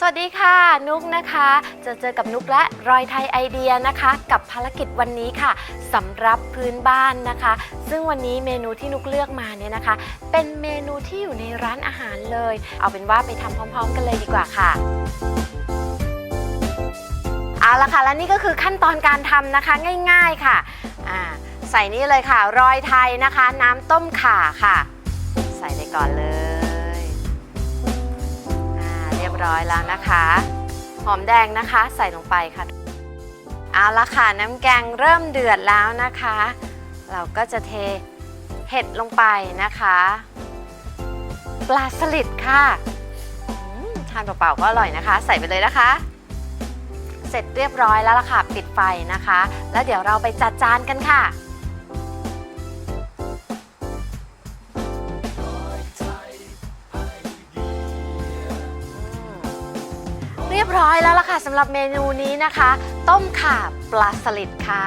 สวัสดีค่ะ นุกนะคะจอเจอกับนุกและรอยไทยไอเดียนะคะ กับภารกิจวันนี้ค่ะสำหรับพื้นบ้านนะคะ ซึ่งวันนี้เมนูที่นุกเลือกมาเนี่ยนะคะ เป็นเมนูที่อยู่ในร้านอาหารเลย เอาเป็นว่าไปทำพร้อม ๆ กันเลยดีกว่าค่ะเอาละค่ะและนี่ก็คือขั้นตอนการทำนะคะง่าย ๆค่ะใส่นี่เลยค่ะ รอยไทยนะคะ น้ำต้มข่าค่ะ ใส่ไปก่อนเลย ร้อยแล้วนะคะ หอมแดงนะคะใส่ลงไปค่ะ เอาละค่ะน้ำแกงเริ่มเดือดแล้วนะคะ เราก็จะเทเห็ดลงไปนะคะ ปลาสลิดค่ะทานเปล่าๆก็อร่อยนะคะ ใส่ไปเลยนะคะ เสร็จเรียบร้อยแล้วล่ะค่ะ ปิดไฟนะคะ แล้วเดี๋ยวเราไปจัดจานกันค่ะ ยบร้อยแล้วล่ะค่ะสำหรับเมนูนี้นะคะ ต้มข่าปลาสลิดค่ะ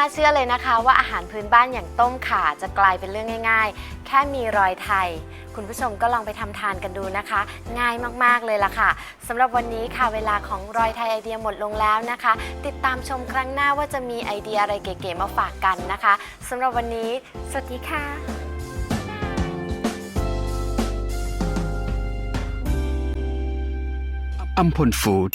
น่าเชื่อเลยนะคะ ว่าอาหารพื้นบ้านอย่างต้มข่าจะกลายเป็นเรื่องง่าย ๆ แค่มีรอยไทย คุณผู้ชมก็ลองไปทำทานกันดูนะคะ ง่ายมากๆเลยล่ะค่ะสำหรับวันนี้ค่ะเวลาของรอยไทยไอเดียหมดลงแล้วนะคะ ติดตามชมครั้งหน้าว่าจะมีไอเดียอะไรเก๋ๆมาฝากกันนะคะสำหรับวันนี้ สวัสดีค่ะอัมพลฟู้ด